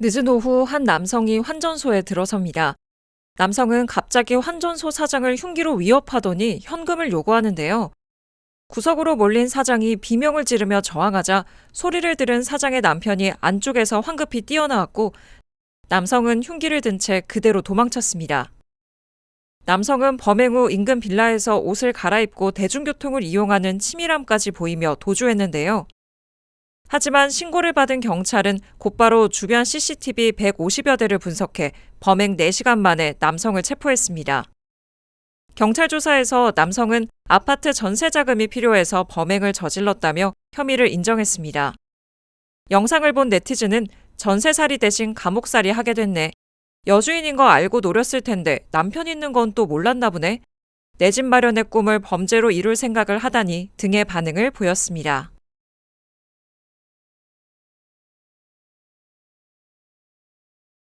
늦은 오후 한 남성이 환전소에 들어섭니다. 남성은 갑자기 환전소 사장을 흉기로 위협하더니 현금을 요구하는데요. 구석으로 몰린 사장이 비명을 지르며 저항하자 소리를 들은 사장의 남편이 안쪽에서 황급히 뛰어나왔고 남성은 흉기를 든 채 그대로 도망쳤습니다. 남성은 범행 후 인근 빌라에서 옷을 갈아입고 대중교통을 이용하는 치밀함까지 보이며 도주했는데요. 하지만 신고를 받은 경찰은 곧바로 주변 CCTV 150여 대를 분석해 범행 4시간 만에 남성을 체포했습니다. 경찰 조사에서 남성은 아파트 전세 자금이 필요해서 범행을 저질렀다며 혐의를 인정했습니다. 영상을 본 네티즌은 전세살이 대신 감옥살이 하게 됐네. 여주인인 거 알고 노렸을 텐데 남편 있는 건 또 몰랐나 보네. 내 집 마련의 꿈을 범죄로 이룰 생각을 하다니 등의 반응을 보였습니다.